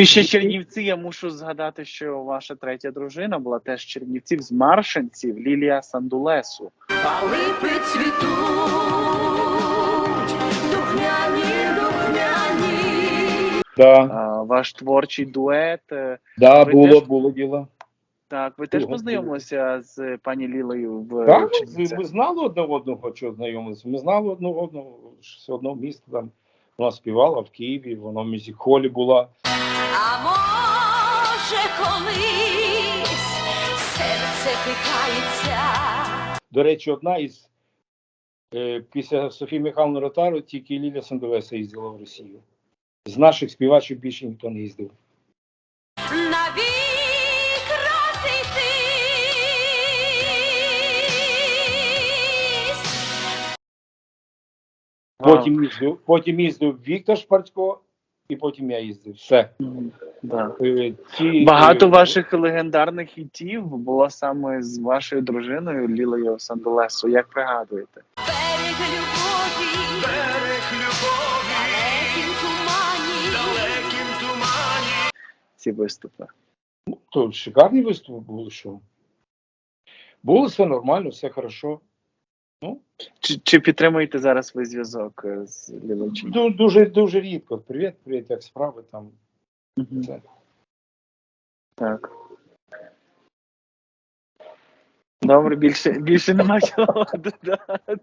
І ще Чернівці, я мушу згадати, що ваша третя дружина була теж Чернівців з Маршинців, Лілія Сандулесу. А липи цвітуть, духмяні, духмяні. Да, А, ваш творчий дует. е, да, Ви було, теж- було діло. Так, ви теж познайомилися з пані Лілею в Так, Чернівцях? ми знали одне одного, що знайомилися. Ми знали одне одного, все одно місто там. Вона співала в Києві, вона в мюзик-холі була. А може колись серце пихається. До речі, одна із е, після Софії Михайловни Ротару тільки Лілія Сандовеса їздила в Росію. З наших співачів більше ніхто не їздив. Навік Потім їздив, потім їздив Віктор Шпарцько, і потім я їздив. Все. Да. Е, ті, Багато ваших легендарних хітів було саме з вашою дружиною Лілею Сандулесу. Як пригадуєте? Берег любові, берег любові, далеким тумані, далеким тумані. Ці виступи? То шикарні виступи були, що. Було все нормально, все хорошо. Чи, чи підтримуєте зараз ви зв'язок е, з? Ду- Дуже дуже рідко. Привіт, привіт, як справи там. Мгм. Це. Так. Добре, більше, більше нема чого додати.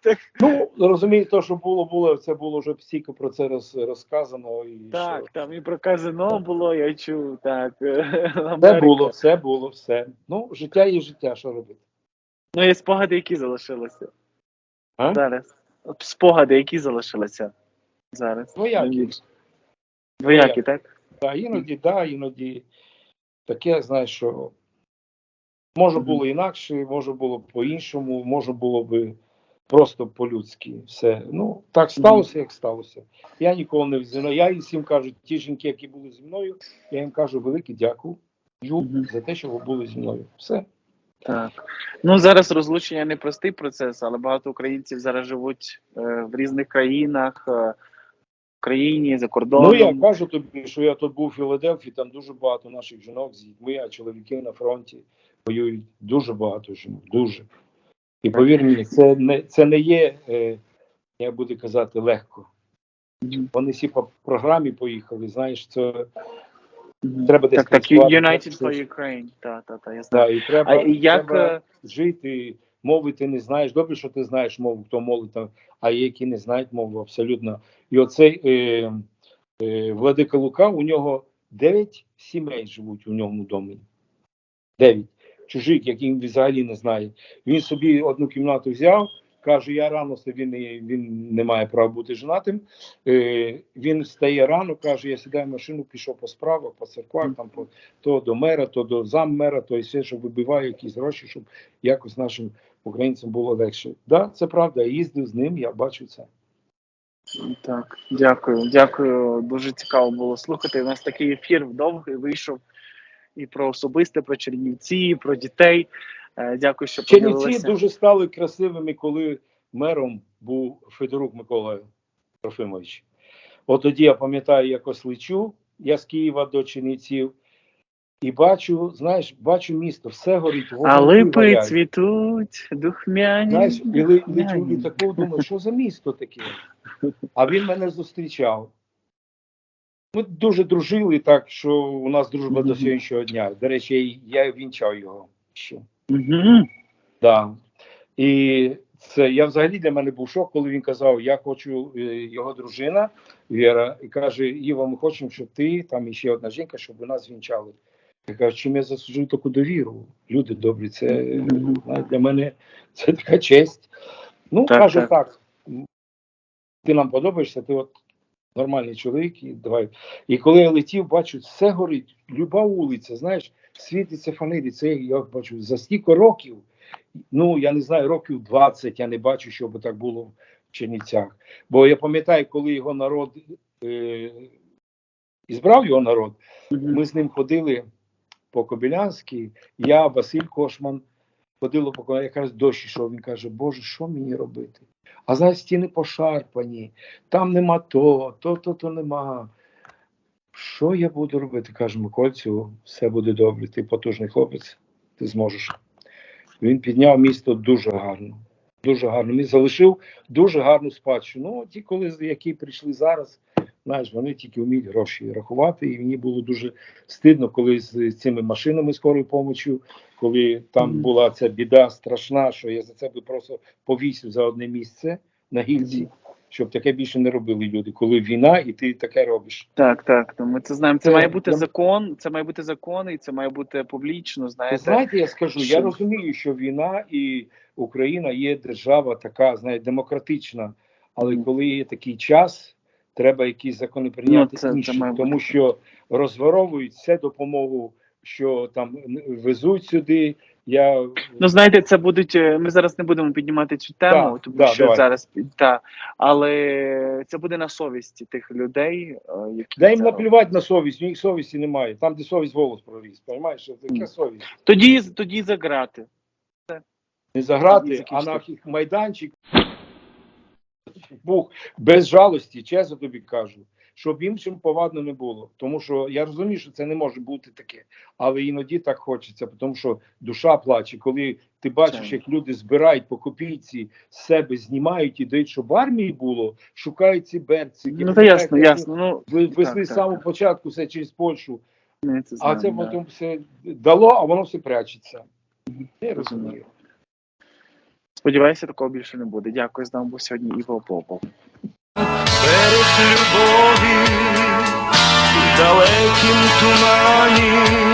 Так, Ну, розумієте, то, що було, було, це було вже стільки про це роз, розказано. І так, що. там і про казино було, я чув, так. Все Америка. було, все було, все. Ну, життя є життя, що робити. Ну, і спогади, які залишилися А? зараз. Спогади, які залишилися зараз. Двоякі. Двоякі, так? Да, іноді, да, іноді таке, знаєш, що може було інакше, може було по-іншому, може було би просто по-людськи. Все. Ну, так сталося, як сталося. Я нікого не взяв. Я всім кажу, ті жінки, які були зі мною, я їм кажу велике дякую за те, що ви були зі мною. Все. Так. Ну зараз розлучення не простий процес, але багато українців зараз живуть е, в різних країнах, е, в країні, за кордоном. Ну, я кажу тобі, що я тут був у Філадельфії, там дуже багато наших жінок з дітьми, а чоловіки на фронті воюють дуже багато жінок, дуже. І повір мені, це не, це не є, е, як буде казати, легко. Вони всі по програмі поїхали, знаєш, це. Треба десь так, так, працювати, United for Ukraine. Так, так, так, я знаю. Да, і треба, А як треба е, жити, мови ти не знаєш. Добре, що ти знаєш мову, хто молить, там, а є, які не знають мову абсолютно. І оцей е, е, Владика Лука, у нього дев'ять сімей живуть у ньому домі. Дев'ять. Чужих, які він взагалі не знає. Він собі одну кімнату взяв, каже, я рано не, він не має права бути женатим. Е, він встає рано, каже, я сідаю в машину, пішов по справах, по церквах, там, по, то до мера, то до заммера, то і все, що вибиває якісь гроші, щоб якось нашим українцям було легше. Да, це правда. Я їздив з ним, я бачу це. Так, дякую, дякую. Дуже цікаво було слухати. У нас такий ефір довгий вийшов і про особисте, про Чернівці, і про дітей. Е, Дякую, що Чернівці поділилися. дуже стали красивими, коли мером був Федорук Микола Трофимович. От тоді я пам'ятаю, якось лечу, я з Києва до Чернівців, і бачу, знаєш, бачу місто, все горить, А липи цвітуть, духмяні. Знаєш, і лечу і такого думаю, що за місто таке? А він мене зустрічав. Ми дуже дружили, так що у нас дружба до сьогоднішнього дня. До речі, я вінчав його ще. Мгм. Да. І це я взагалі для мене був шок, коли він казав: Я хочу е, його дружина Віра, і каже: Іва, ми хочемо, щоб ти там і ще одна жінка, щоб нас вінчали. Я кажу, чим я заслужив таку довіру? Люди добрі, це для мене це така честь. Ну, Так, каже так. так. Ти нам подобаєшся, ти от нормальний чоловік, і давай. І коли я летів, бачу, все горить, люба вулиця, знаєш, світиться фанері. Це я бачу за стільки років. Ну, я не знаю, років 20 я не бачу, щоб так було в Чернівцях. Бо я пам'ятаю, коли його народ е, ізбрав його народ, ми з ним ходили по Кобилянській, я, Василь Кошман, ходили по якраз дощ ішов, він каже, Боже, що мені робити? А зараз стіни пошарпані, там нема то, то, то, то нема. Що я буду робити? каже Микольцю, все буде добре. Ти потужний хлопець, ти зможеш. Він підняв місто дуже гарно. Дуже гарно. Він залишив дуже гарну спадщину. Ну, ті, коли які прийшли зараз, знаєш, вони тільки вміють гроші рахувати. І мені було дуже стидно, коли з цими машинами скорої помочі, коли там Мгм. була ця біда страшна, що я за це би просто повісив за одне місце на гільці, щоб таке більше не робили люди. Коли війна, і ти таке робиш. Так, так. То ми це знаємо. Це, Це- має бути я- закон, це має бути закон, і це має бути публічно. Знаєте, знаєте, я скажу, що- я розумію, що війна і Україна є держава така, знаєте, демократична, але коли є такий час, треба якісь закони прийняти Ну, це- це інші, має тому що розворовують все допомогу, що там везуть сюди. Я Ну, знаєте, це будуть. е, Ми зараз не будемо піднімати цю тему, Так, тому да, що давай. зараз та, але це буде на совісті тих людей, е, які Дай їм це наплювати на совість, у них совісті немає. Там, де совість голос проріс, розумієш, що таке совість. тоді тоді заграти. Не заграти, а на майданчик був без жалості, чесно тобі кажу, щоб іншим повадно не було. Тому що я розумію, що це не може бути таке, але іноді так хочеться, тому що душа плаче, коли ти бачиш, як люди збирають по копійці з себе, знімають і дають, щоб в армії було, шукають ці берці. Ну то ясно, ясно. Ну везли з самого початку все через Польщу, ми це а це да. потім все дало, а воно все прячеться. Я розумію. Сподіваюся, такого більше не буде. Дякую, з нами був сьогодні Іво Попов. Берег любові в далекім тумані